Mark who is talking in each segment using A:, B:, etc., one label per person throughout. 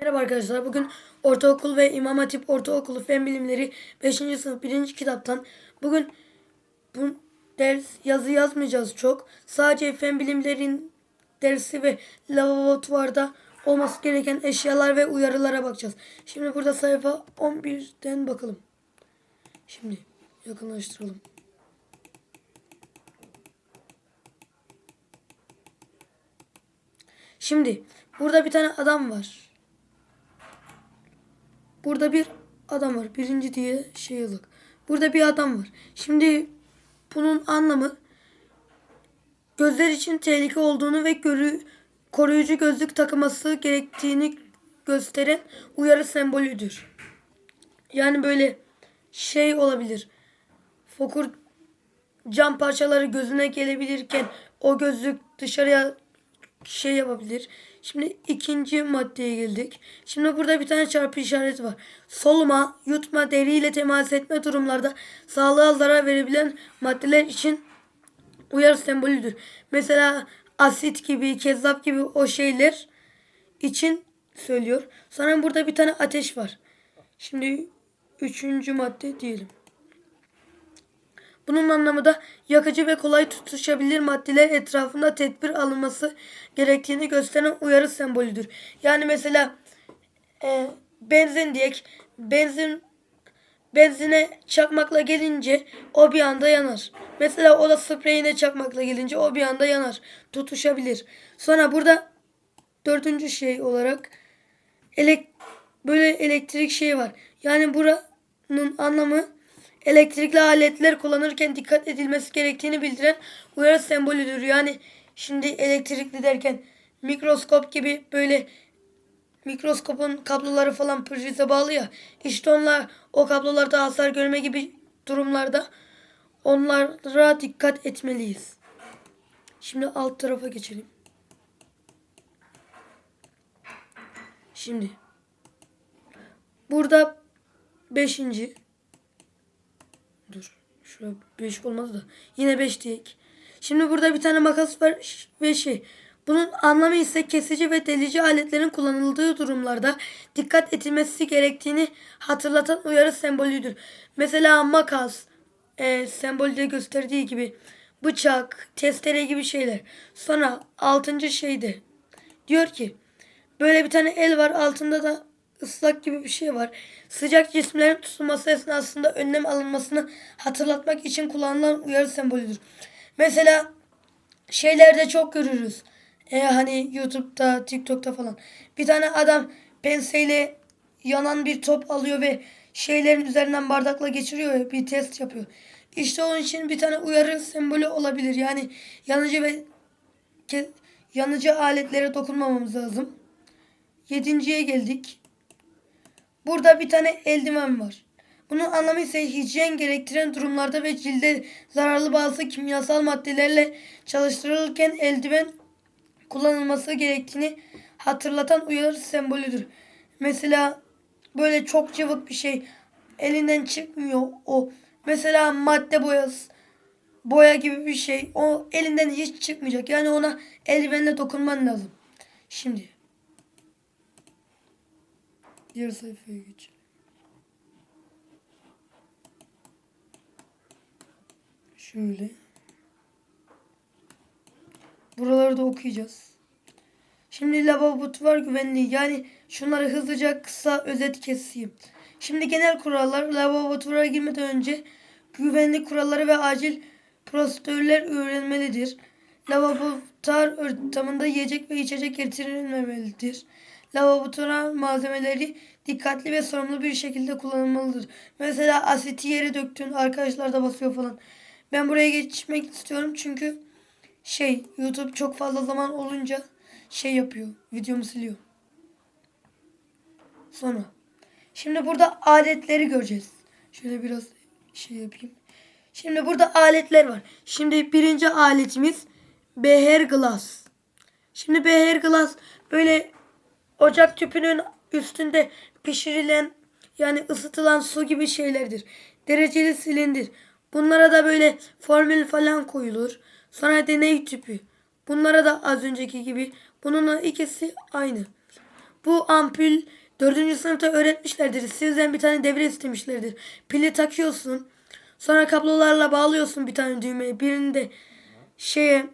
A: Merhaba arkadaşlar. Bugün ortaokul ve İmam Hatip Ortaokulu Fen Bilimleri 5. sınıf 1. kitaptan bugün bu ders yazı yazmayacağız çok. Sadece fen bilimlerin dersi ve laboratuvarda olması gereken eşyalar ve uyarılara bakacağız. Şimdi burada sayfa 11'den bakalım. Şimdi yakınlaştıralım. Şimdi burada bir tane adam var. Burada bir adam var. Birinci diye şey yazık. Burada bir adam var. Şimdi bunun anlamı gözler için tehlike olduğunu ve görü, koruyucu gözlük takılması gerektiğini gösteren uyarı sembolüdür. Yani böyle şey olabilir. Fokur cam parçaları gözüne gelebilirken o gözlük dışarıya şey yapabilir. Şimdi ikinci maddeye geldik. Şimdi burada bir tane çarpı işareti var. Soluma, yutma, deriyle temas etme durumlarda sağlığa zarar verebilen maddeler için uyarı sembolüdür. Mesela asit gibi, kezzap gibi o şeyler için söylüyor. Sonra burada bir tane ateş var. Şimdi üçüncü madde diyelim. Bunun anlamı da yakıcı ve kolay tutuşabilir maddeler etrafında tedbir alınması gerektiğini gösteren uyarı sembolüdür. Yani mesela e, benzin diyek benzin benzine çakmakla gelince o bir anda yanar. Mesela o da spreyine çakmakla gelince o bir anda yanar. Tutuşabilir. Sonra burada dördüncü şey olarak elek böyle elektrik şeyi var. Yani buranın anlamı elektrikli aletler kullanırken dikkat edilmesi gerektiğini bildiren uyarı sembolüdür. Yani şimdi elektrikli derken mikroskop gibi böyle mikroskopun kabloları falan prize bağlı ya. İşte onlar o kablolarda hasar görme gibi durumlarda onlara dikkat etmeliyiz. Şimdi alt tarafa geçelim. Şimdi burada beşinci Dur. Şuraya 5 olmadı da. Yine 5 diyek. Şimdi burada bir tane makas var ve şey. Bunun anlamı ise kesici ve delici aletlerin kullanıldığı durumlarda dikkat edilmesi gerektiğini hatırlatan uyarı sembolüdür. Mesela makas, e, sembolde gösterdiği gibi bıçak, testere gibi şeyler. Sonra altıncı şeyde diyor ki böyle bir tane el var altında da ıslak gibi bir şey var. Sıcak cisimlerin tutulması esnasında önlem alınmasını hatırlatmak için kullanılan uyarı sembolüdür. Mesela şeylerde çok görürüz. E, hani YouTube'da, TikTok'ta falan. Bir tane adam penseyle yanan bir top alıyor ve şeylerin üzerinden bardakla geçiriyor bir test yapıyor. İşte onun için bir tane uyarı sembolü olabilir. Yani yanıcı ve yanıcı aletlere dokunmamamız lazım. Yedinciye geldik. Burada bir tane eldiven var. Bunun anlamı ise hijyen gerektiren durumlarda ve cilde zararlı bazı kimyasal maddelerle çalıştırılırken eldiven kullanılması gerektiğini hatırlatan uyarı sembolüdür. Mesela böyle çok cıvık bir şey elinden çıkmıyor o. Mesela madde boyası boya gibi bir şey o elinden hiç çıkmayacak. Yani ona eldivenle dokunman lazım. Şimdi Diğer sayfaya geçelim. Şöyle. Buraları da okuyacağız. Şimdi laboratuvar güvenliği yani şunları hızlıca kısa özet keseyim. Şimdi genel kurallar laboratuvara girmeden önce güvenlik kuralları ve acil prosedürler öğrenmelidir. Laboratuvar ortamında yiyecek ve içecek getirilmemelidir. Laboratuvar malzemeleri dikkatli ve sorumlu bir şekilde kullanılmalıdır. Mesela asiti yere döktün arkadaşlar da basıyor falan. Ben buraya geçmek istiyorum çünkü şey YouTube çok fazla zaman olunca şey yapıyor. Videomu siliyor. Sonra. Şimdi burada aletleri göreceğiz. Şöyle biraz şey yapayım. Şimdi burada aletler var. Şimdi birinci aletimiz beher glass. Şimdi beher glass böyle ocak tüpünün üstünde pişirilen yani ısıtılan su gibi şeylerdir. Dereceli silindir. Bunlara da böyle formül falan koyulur. Sonra deney tüpü. Bunlara da az önceki gibi. Bununla ikisi aynı. Bu ampul 4. sınıfta öğretmişlerdir. Sizden bir tane devre istemişlerdir. Pili takıyorsun. Sonra kablolarla bağlıyorsun bir tane düğmeye. Birini de şeye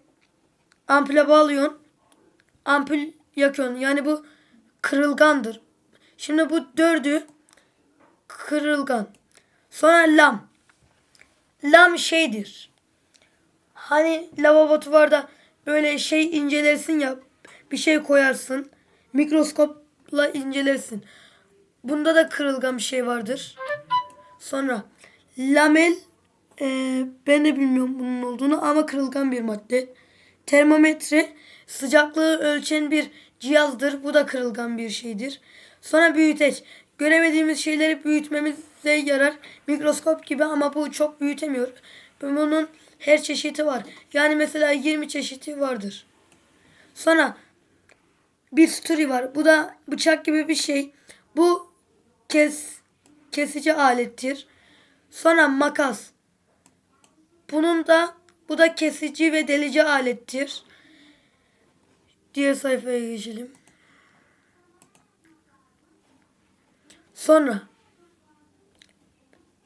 A: ampule bağlıyorsun. Ampul yakıyorsun. Yani bu kırılgandır. Şimdi bu dördü kırılgan. Sonra lam. Lam şeydir. Hani lavabo tuvarda böyle şey incelersin ya bir şey koyarsın. Mikroskopla incelersin. Bunda da kırılgan bir şey vardır. Sonra lamel e, ben de bilmiyorum bunun olduğunu ama kırılgan bir madde. Termometre sıcaklığı ölçen bir cihazdır. Bu da kırılgan bir şeydir. Sonra büyüteç. Göremediğimiz şeyleri büyütmemize yarar. Mikroskop gibi ama bu çok büyütemiyor. Bunun her çeşidi var. Yani mesela 20 çeşidi vardır. Sonra bir sturi var. Bu da bıçak gibi bir şey. Bu kes kesici alettir. Sonra makas. Bunun da bu da kesici ve delici alettir. Diğer sayfaya geçelim. Sonra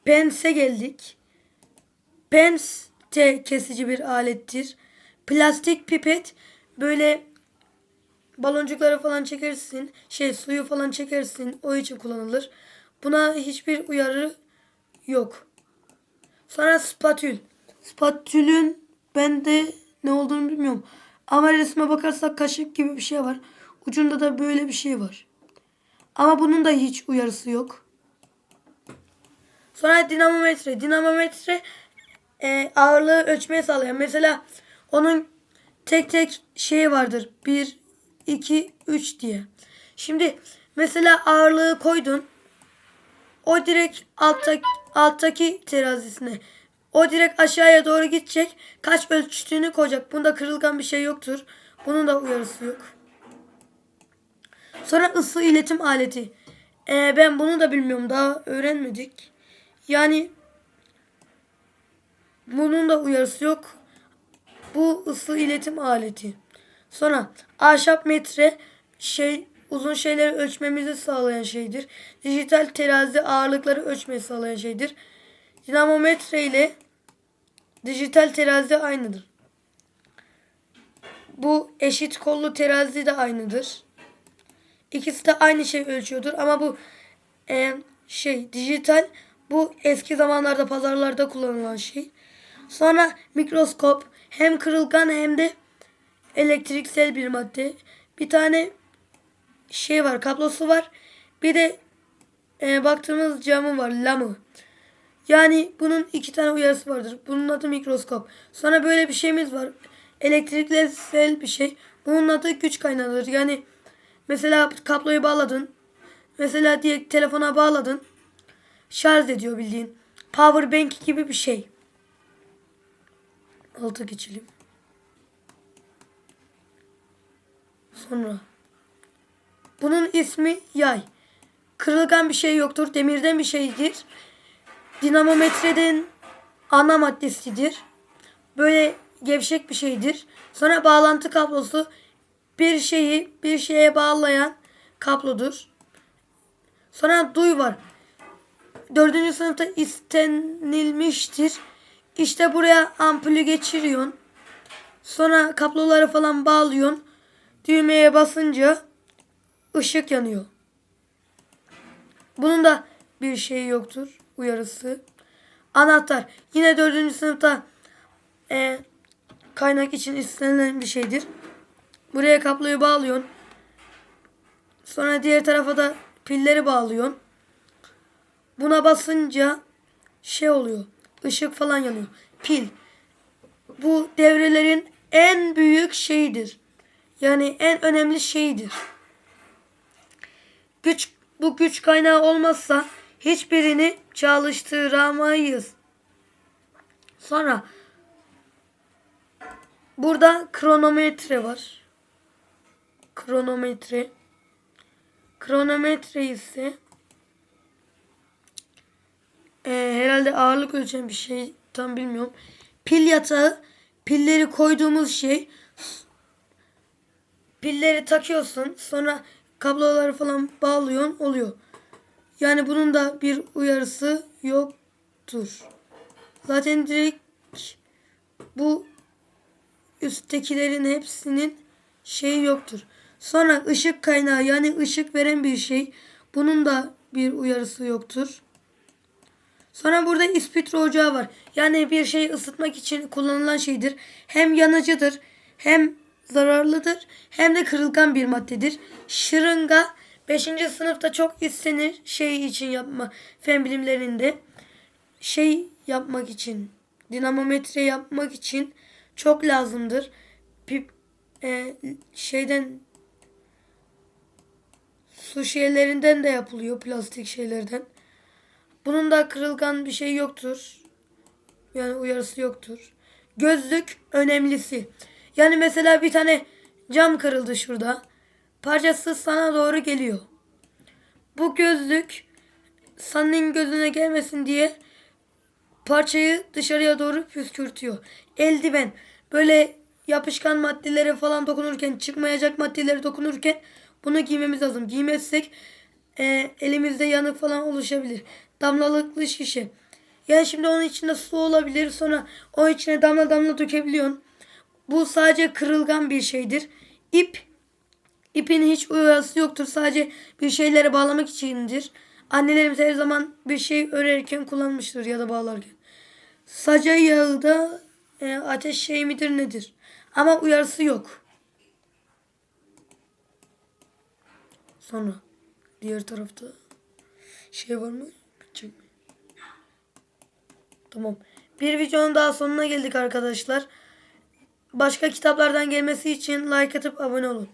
A: pense geldik. Pens de kesici bir alettir. Plastik pipet böyle baloncukları falan çekersin. Şey suyu falan çekersin. O için kullanılır. Buna hiçbir uyarı yok. Sonra spatül. Spatülün bende ne olduğunu bilmiyorum. Ama resme bakarsak kaşık gibi bir şey var. Ucunda da böyle bir şey var. Ama bunun da hiç uyarısı yok. Sonra dinamometre. Dinamometre e, ağırlığı ölçmeye sağlayan. Mesela onun tek tek şeyi vardır. 1, 2, 3 diye. Şimdi mesela ağırlığı koydun. O direkt alttaki, alttaki terazisine. O direkt aşağıya doğru gidecek. Kaç ölçtüğünü koyacak. Bunda kırılgan bir şey yoktur. Bunun da uyarısı yok. Sonra ısı iletim aleti. Ee, ben bunu da bilmiyorum. Daha öğrenmedik. Yani bunun da uyarısı yok. Bu ısı iletim aleti. Sonra ahşap metre şey uzun şeyleri ölçmemizi sağlayan şeydir. Dijital terazi ağırlıkları ölçmeyi sağlayan şeydir. Dinamometre ile dijital terazi aynıdır. Bu eşit kollu terazi de aynıdır. İkisi de aynı şey ölçüyordur ama bu e, şey dijital bu eski zamanlarda pazarlarda kullanılan şey. Sonra mikroskop hem kırılgan hem de elektriksel bir madde. Bir tane şey var kablosu var. Bir de e, baktığımız camı var lamı. Yani bunun iki tane uyarısı vardır. Bunun adı mikroskop. Sonra böyle bir şeyimiz var. Elektriksel bir şey. Bunun adı güç kaynağıdır. Yani mesela kabloyu bağladın. Mesela diye telefona bağladın. Şarj ediyor bildiğin. Power bank gibi bir şey. Altı geçelim. Sonra. Bunun ismi yay. Kırılgan bir şey yoktur. Demirden bir şeydir. Dinamometreden ana maddesidir. Böyle gevşek bir şeydir. Sonra bağlantı kablosu bir şeyi bir şeye bağlayan kablodur. Sonra duy var. Dördüncü sınıfta istenilmiştir. İşte buraya ampulü geçiriyorsun. Sonra kabloları falan bağlıyorsun. Düğmeye basınca ışık yanıyor. Bunun da bir şeyi yoktur. Uyarısı. Anahtar. Yine dördüncü sınıfta e, kaynak için istenilen bir şeydir. Buraya kabloyu bağlıyorsun. Sonra diğer tarafa da pilleri bağlıyorsun. Buna basınca şey oluyor. Işık falan yanıyor. Pil. Bu devrelerin en büyük şeyidir. Yani en önemli şeyidir. Güç bu güç kaynağı olmazsa hiçbirini çalıştıramayız. Sonra burada kronometre var. Kronometre. Kronometre ise e, herhalde ağırlık ölçen bir şey tam bilmiyorum. Pil yatağı pilleri koyduğumuz şey pilleri takıyorsun sonra kabloları falan bağlıyorsun oluyor. Yani bunun da bir uyarısı yoktur. Zaten direkt bu üsttekilerin hepsinin şeyi yoktur. Sonra ışık kaynağı yani ışık veren bir şey. Bunun da bir uyarısı yoktur. Sonra burada ispitro ocağı var. Yani bir şeyi ısıtmak için kullanılan şeydir. Hem yanıcıdır, hem zararlıdır, hem de kırılgan bir maddedir. Şırınga 5. sınıfta çok istenir şey için yapma fen bilimlerinde. Şey yapmak için, dinamometre yapmak için çok lazımdır. Pip, e, şeyden su şeylerinden de yapılıyor plastik şeylerden. Bunun da kırılgan bir şey yoktur. Yani uyarısı yoktur. Gözlük önemlisi. Yani mesela bir tane cam kırıldı şurada. Parçası sana doğru geliyor. Bu gözlük senin gözüne gelmesin diye parçayı dışarıya doğru püskürtüyor. Eldiven böyle yapışkan maddelere falan dokunurken çıkmayacak maddelere dokunurken bunu giymemiz lazım. Giymezsek e, elimizde yanık falan oluşabilir. Damlalıklı şişe. Yani şimdi onun içinde su olabilir. Sonra o içine damla damla dökebiliyorsun. Bu sadece kırılgan bir şeydir. İp ipin hiç uyarısı yoktur. Sadece bir şeylere bağlamak içindir. Annelerimiz her zaman bir şey örerken kullanmıştır ya da bağlarken. Saca yağı da e, ateş şey midir nedir? Ama uyarısı yok. Sonra diğer tarafta şey var mı? Bitecek mi? Tamam. Bir videonun daha sonuna geldik arkadaşlar. Başka kitaplardan gelmesi için like atıp abone olun.